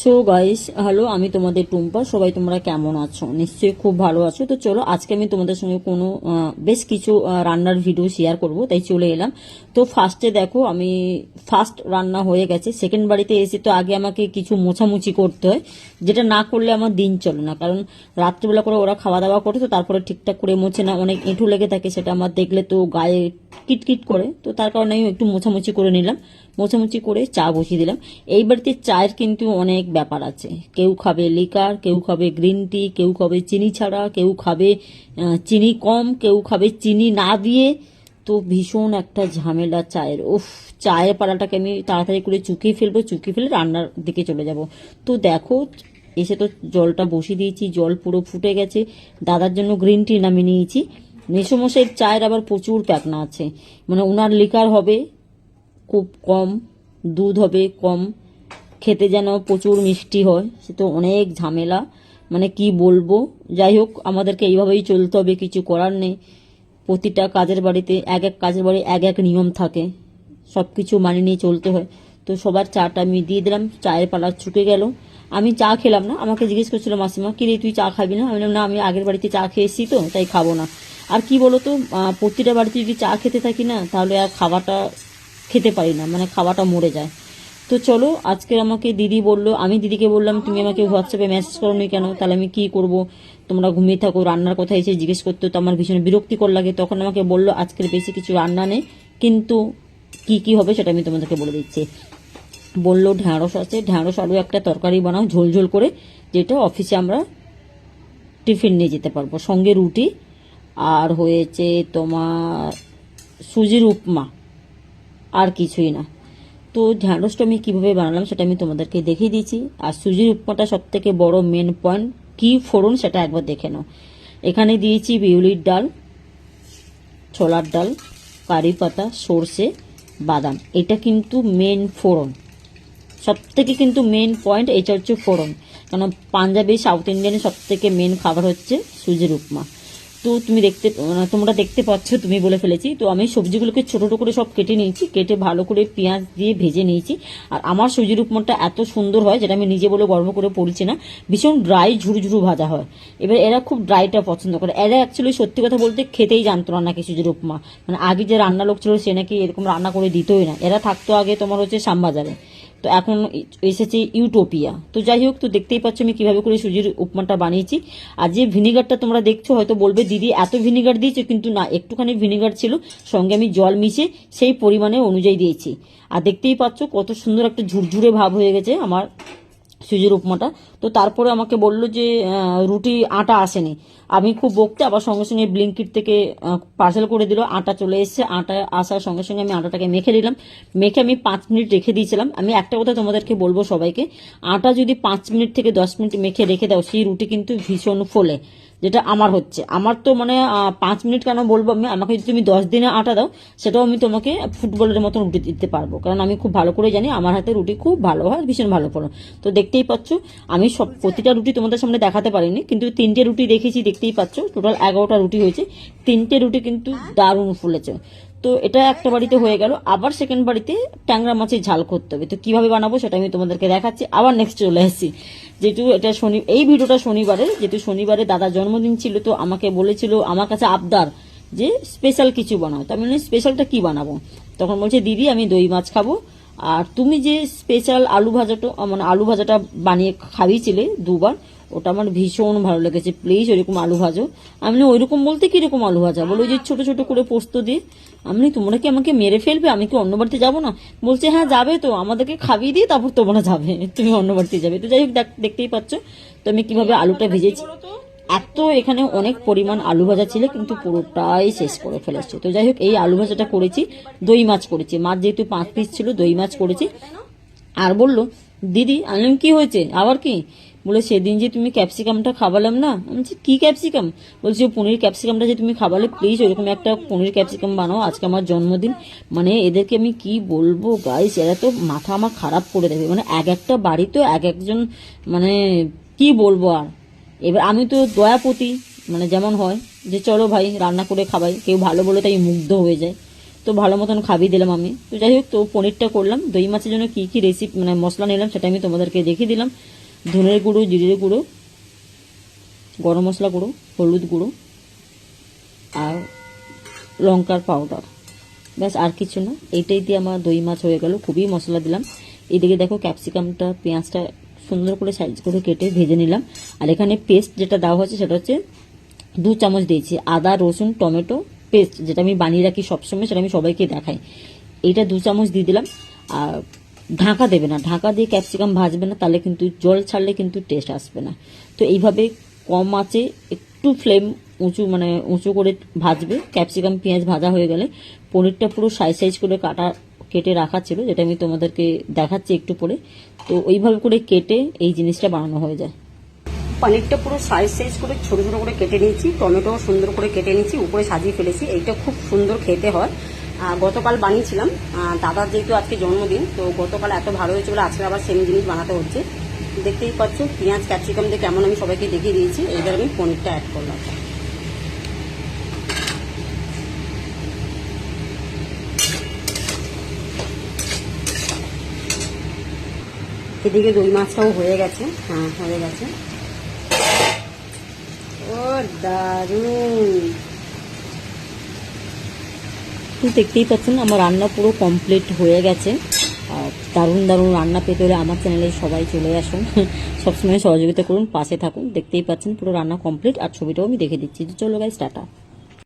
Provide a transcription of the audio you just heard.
So guys hello আমি তোমাদের টুম্পা। সবাই তোমরা কেমন আছো? নিশ্চয়ই খুব ভালো আছো। তো চলো, আজকে আমি তোমাদের সঙ্গে কোনো বেশ কিছু রান্নার ভিডিও শেয়ার করব, তাই চলে এলাম। তো ফার্স্টে দেখো, আমি ফার্স্ট রান্না হয়ে গেছে। সেকেন্ড বাড়িতে এসে তো আগে আমাকে কিছু মোছামুছি করতে হয়, যেটা না করলে আমার দিন চলে না। কারণ রাত্রিবেলা করে ওরা খাওয়া দাওয়া করে, তো তারপরে ঠিকঠাক করে মোছে না। অনেক এঁঠু লেগে থাকে, সেটা আমার দেখলে তো গায়ে কিটকিট করে, তো তার কারণে আমি একটু মোছামুছি করে নিলাম। মোছামুছি করে চা বসিয়ে দিলাম। এই বাড়িতে চায়ের কিন্তু অনেক ব্যাপার আছে। কেউ খাবে লিকার, কেউ খাবে গ্রিন টি, কেউ খাবে চিনি ছাড়া, কেউ খাবে চিনি কম, কেউ খাবে চিনি না দিয়ে। তো ভীষণ একটা ঝামেলা চায়ের। উফ, চায়ের পাড়াটাকে আমি তাড়াতাড়ি করে চুকিয়ে ফেলব, চুকিয়ে ফেলে রান্নার দিকে চলে যাব। তো দেখো, এসে তো জলটা বসিয়ে দিয়েছি, জল পুরো ফুটে গেছে। দাদার জন্য গ্রিন টি নামিয়ে নিয়েছি। মেসমশাইয়ের চায়ের আবার প্রচুর প্যাকনা আছে। মানে ওনার লিকার হবে খুব কম, দুধ হবে কম, খেতে যেন প্রচুর মিষ্টি হয়, সে তো অনেক ঝামেলা। মানে কি বলব? যাই হোক, আমাদেরকে এইভাবেই চলতে হবে, কিছু করার নেই। প্রতিটা কাজের বাড়িতে এক এক কাজের বাড়ি এক এক নিয়ম থাকে। সব কিছু মানিয়ে নিয়ে চলতে হয়। তো সবার চাটা আমি দিয়ে দিলাম, চায়ের পালা চুকে গেল। আমি চা খেলাম না, আমাকে জিজ্ঞেস করছিল মাসিমা কি রে তুই চা খাবি না? আমি না, আমি আগের বাড়িতে চা খেয়েছি তো, তাই খাব না। আর কি বলতো আহ, প্রতিটা বাড়িতে যদি চা খেতে থাকি না তাহলে আর খাওয়াটা খেতে পারি না মানে খাওয়াটা মরে যায়। তো চলো আজকে আমাকে দিদি বলল আমি দিদিকে বললাম তুমি আমাকে হোয়াটসঅ্যাপে মেসেজ করোনি কেন? তাহলে আমি কি করব? তোমরা ঘুমিয়ে থাকো রান্নার কথা এসে জিজ্ঞেস করতে তো আমার ভীষণ বিরক্তিকর লাগে। তখন আমাকে বলল আজকের বেশি কিছু রান্না নেই কিন্তু কি কি হবে সেটা আমি তোমাদেরকে বলে দিচ্ছি। বলল ঢ্যাঁড়স আছে ঢ্যাঁড়স আলু একটা তরকারি বানাও ঝোল ঝোল করে যেটা অফিসে আমরা টিফিন নিয়ে যেতে পারব। সঙ্গে রুটি আর হয়েছে তোমার সুজির উপমা। আর কিছুই না। তো ঢ্যাঁড়সটা আমি কীভাবে বানালাম সেটা আমি তোমাদেরকে দেখিয়ে দিয়েছি। আর সুজির উপমাটা সব থেকে বড় মেন পয়েন্ট কী ফোড়ন সেটা একবার দেখে নাও। এখানে দিয়েছি বিউলির ডাল, ছোলার ডাল, কারি পাতা, সর্ষে, বাদাম। এটা কিন্তু মেন ফোড়ন। সব থেকে কিন্তু মেন পয়েন্ট এটা হচ্ছে ফোড়ন। কারণ পাঞ্জাবি সাউথ ইন্ডিয়ানের সব থেকে মেন খাবার হচ্ছে সুজির উপমা। তো তুমি দেখতে মানে তোমরা দেখতে পাচ্ছ, তুমি বলে ফেলেছি। তো আমি সবজিগুলোকে ছোট ছোট করে সব কেটে নিয়েছি, কেটে ভালো করে পেঁয়াজ দিয়ে ভেজে নিয়েছি। আর আমার সবজির উপমাটা এত সুন্দর হয় যেটা আমি নিজে বলে গর্ব করে পড়ছি না। ভীষণ ড্রাই ঝুরু ঝুরু ভাজা হয়। এবার এরা খুব ড্রাইটা পছন্দ করে। এরা অ্যাকচুয়ালি সত্যি কথা বলতে খেতেই জানতো না নাকি সুজির উপমা। মানে আগে যে রান্না লোক ছিল সে নাকি এরকম রান্না করে দিতই না। এরা থাকতো আগে তোমার হচ্ছে শ্যামবাজারে। তো এখন এসেছে ইউটোপিয়া। তো যাই হোক, তো দেখতেই পাচ্ছ আমি কীভাবে করে সুজির উপমাটা বানিয়েছি। আর যে ভিনিগারটা তোমরা দেখছ, হয়তো বলবে, দিদি, এত ভিনিগার দিয়েছ? কিন্তু না, একটুখানি ভিনিগার ছিল, সঙ্গে আমি জল মিশে সেই পরিমাণে অনুযায়ী দিয়েছি। আর দেখতেই পাচ্ছ কত সুন্দর একটা ঝুরঝুরে ভাব হয়ে গেছে আমার সুজির উপমাটা। তো তারপরে আমাকে বলল যে রুটি, আটা আসেনি। আমি খুব বকতে আবার সঙ্গে সঙ্গে ব্লিঙ্কিট থেকে পার্সেল করে দিল, আটা চলে এসেছে। আটা আসার সঙ্গে সঙ্গে আমি আটাটাকে মেখে দিলাম মেখে আমি পাঁচ মিনিট রেখে দিয়েছিলাম। আমি একটা কথা তোমাদেরকে বলব সবাইকে, আটা যদি পাঁচ মিনিট থেকে দশ মিনিট মেখে রেখে দাও, সেই রুটি কিন্তু ভীষণ ফোলে, যেটা আমার হচ্ছে। আমার তো মানে পাঁচ মিনিট কেন বলব আমি? আমাকে যদি তুমি দশ দিনে আটা দাও, সেটাও আমি তোমাকে ফুটবলের মতন রুটি দিতে পারব। কারণ আমি খুব ভালো করে জানি, আমার হাতে রুটি খুব ভালো হয়, ভীষণ ভালো ফলন তো দেখতেই পাচ্ছ, আমি সব প্রতিটা রুটি তোমাদের সামনে দেখাতে পারিনি, কিন্তু তিনটে রুটি দেখেছি, দেখতেই পাচ্ছ। টোটাল এগারোটা রুটি হয়েছে। তিনটে রুটি কিন্তু দারুণ ফুলেছে। তো এটা একটা বাড়িতে হয়ে গেল। আবার সেকেন্ড বাড়িতে ট্যাংরা মাছের ঝাল করতে হবে। তো কীভাবে বানাবো সেটা আমি তোমাদেরকে দেখাচ্ছি। আবার নেক্সট চলে আসছি যেহেতু এটা শনি এই ভিডিওটা শনিবারে, যেহেতু শনিবারে দাদার জন্মদিন ছিল, তো আমাকে বলেছিল, আমার কাছে আবদার যে স্পেশাল কিছু বানাও। তো আমি স্পেশালটা কি বানাবো? তখন বলছে, দিদি, আমি দই মাছ খাব। আর তুমি যে স্পেশাল আলু ভাজাটা মানে আলু ভাজাটা বানিয়ে খাইয়েছিলে দুবার ওটা আমার ভীষণ ভালো লেগেছে। প্লিজ ওইরকম আলু ভাজো। আমি ওইরকম বলতে কীরকম আলু ভাজা? বলো ওই যে ছোট ছোট করে পোস্ত দিয়ে। আমি তোমরা কি আমাকে মেরে ফেলবে? আমি কি অন্য বাড়িতে যাব না? বলছে হ্যাঁ যাবে তো। আমাদেরকে খাইয়ে দিয়ে তারপর তোমরা যাবে। তুমি অন্য বাড়িতে যাবে। তো যাই হোক দেখ- দেখতেই পাচ্ছ। তো আমি কীভাবে আলুটা ভেজেছি এত এখানে অনেক পরিমাণ আলু ভাজা ছিল, কিন্তু পুরোটাই শেষ করে ফেলেছে তো যাই হোক, এই আলু ভাজাটা করেছি, দই মাছ করেছি। মাছ যেহেতু পাঁচ পিস ছিল, দই মাছ করেছি। আর বলল, দিদি আমি কি হয়েছে? আবার কি? বলে, সেদিন যে তুমি ক্যাপসিকামটা খাওয়ালাম না? আমি বলছি, কি ক্যাপসিকাম বলছি "ও পনির ক্যাপসিকামটা যে তুমি খাওয়ালে প্লিজ ওরকম একটা পনির ক্যাপসিকাম বানাও, আজকে আমার জন্মদিন। মানে এদেরকে আমি কি বলব গাইস এরা তো মাথা আমার খারাপ করে দেবে। মানে এক একটা বাড়ি তো এক একজন মানে কি বলব আর? এবার আমি তো দয়াপতি মানে যেমন হয়, যে চলো ভাই, রান্না করে খাবাই, কেউ ভালো বলে তাই মুগ্ধ হয়ে যায়। তো ভালো মতন খাবি দিলাম আমি। তো যাই হোক, তো পনিরটা করলাম। দই মাছের জন্য কি কি রেসিপি মানে মশলা নিলাম সেটা আমি তোমাদেরকে দেখিয়ে দিলাম। ধনের গুঁড়ো, জিরের গুঁড়ো, গরম মশলা গুঁড়ো, হলুদ গুঁড়ো, আর লঙ্কার পাউডার ব্যাস, আর কিছু না। এইটাই দিয়ে আমার দই মাছ হয়ে গেল। খুবই মশলা দিলাম। এদিকে দেখো ক্যাপসিকামটা পেঁয়াজটা সুন্দর করে সাইজ করে কেটে ভেজে নিলাম। আর এখানে পেস্ট যেটা দেওয়া হচ্ছে সেটা হচ্ছে দু চামচ দিয়েছি। আদা, রসুন, টমেটো পেস্ট যেটা আমি বানিয়ে রাখি সবসময়, সেটা আমি সবাইকে দেখাই। এইটা দু চামচ দিয়ে দিলাম। আর ঢাকা দেবে না। ঢাকা দিয়ে ক্যাপসিকাম ভাজবে না, তাহলে কিন্তু জল ছাড়লে কিন্তু টেস্ট আসবে না। তো এইভাবে কম আঁচে একটু ফ্লেম উঁচু মানে উঁচু করে ভাজবে। ক্যাপসিকাম পেঁয়াজ ভাজা হয়ে গেলে পনিরটা পুরো সাইজ সাইজ করে কাটা, কেটে রাখা ছিল, যেটা আমি তোমাদেরকে দেখাচ্ছি একটু পরে। তো ওইভাবে করে কেটে এই জিনিসটা বানানো হয়ে যায়। পনিরটা পুরো সাইজ সাইজ করে, ছোট ছোট করে কেটে নিয়েছি টমেটো সুন্দর করে কেটে নিয়েছি, উপরে সাজিয়ে ফেলেছি। এইটা খুব সুন্দর খেতে হয়। গতকাল বানিয়েছিলাম। দাদার যেহেতু আজকে জন্মদিন, তো গতকাল এত ভালো হয়েছে বলে আজকে আবার সেম জিনিস বানাতে হচ্ছে। দেখতেই পাচ্ছ, পেঁয়াজ ক্যাপসিকাম দিয়ে কেমন আমি সবাইকে দেখিয়ে দিয়েছি। এইবার আমি পনিরটা অ্যাড করলাম। এদিকে দই মাছটাও হয়ে গেছে। হ্যাঁ হয়ে গেছে। ও, দারুণ। দেখতেই পাচ্ছেন, আমার রান্না পুরো কমপ্লিট হয়ে গেছে। আর দারুণ দারুণ রান্না পেতে হলে আমার চ্যানেলে সবাই চলে আসুন। সবসময় সহযোগিতা করুন, পাশে থাকুন। দেখতেই পাচ্ছেন, পুরো রান্না কমপ্লিট আর ছবিটাও আমি দেখে দিচ্ছি। চলো গাইজ টাটা।